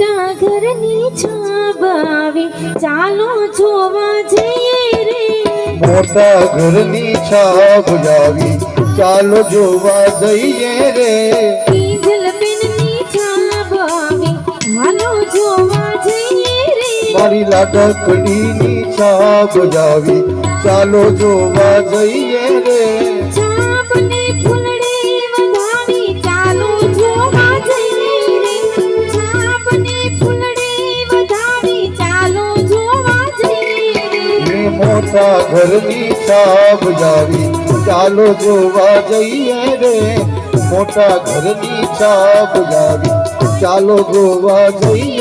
મોટા ઘરની છાબ ચાલો જોવા જઈએ રે. મોટા ઘરની છાબ જાવી. ચાલો જોવા જઈએ રે. કિંજલબેનની છાબ આવી ચાલો જોવા જઈએ રે. મારી લાડકડીની છાબ જાવી. ચાલો જોવા જઈએ રે. મોટા ઘરની છાપ જાવી. ચાલો જોવા જઈએ રે, મોટા ઘરની છાપ જાવી. ચાલો જોવા જઈએ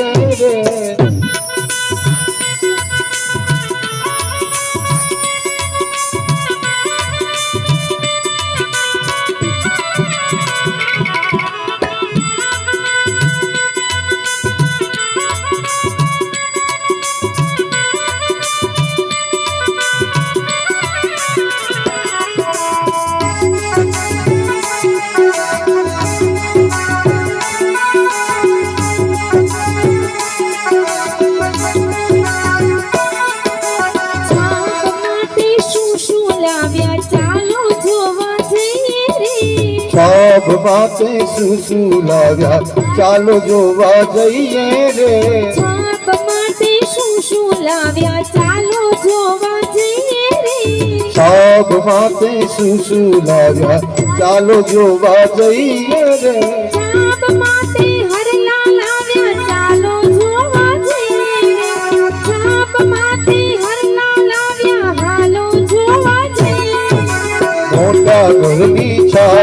છાપ માટે શું શું લાવ્યા ચાલો જોવા જઈએ રે છાપ માટે શું શું લાવ્યા ચાલો જોવા જઈએ રે છાપ માટે શું શું લાવ્યા ચાલો જોવા જઈએ રે માટે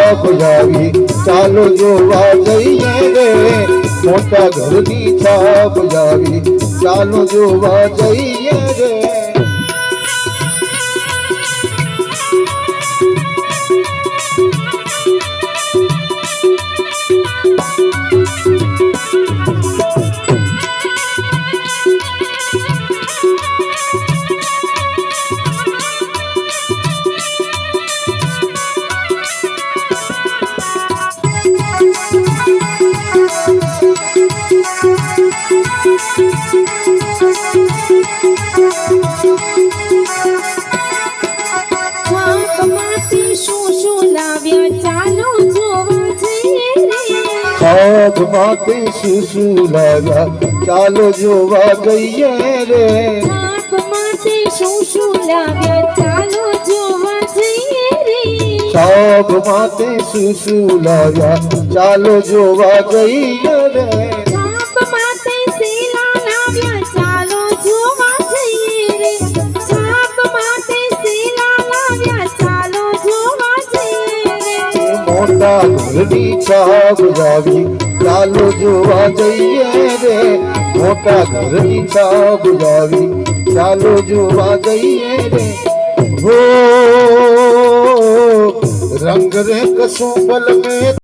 છાપ જાવી ચાલો જોવા જઈએ રે મોટા ઘરની છાપ જાવી ચાલો જોવા જઈએ રે છાપ લાવ્યા ચાલો જોવા જઈએ રે છાપ માટે શું શું લાવ્યા ચાલો જોવા જઈએ રે છાપ માટે શું શું લાવ્યા ચાલો જોવા જઈએ રે છાપ માટે શું શું લાવ્યા ચાલો જોવા જઈએ રે મોટા ઘરની છાપ જાવી ચાલો જોવા જઈએ રે. મોટા ઘરની છાપ જાવી ચાલો જોવા જઈએ રે. હો, રંગ રે કસુંબલ મેં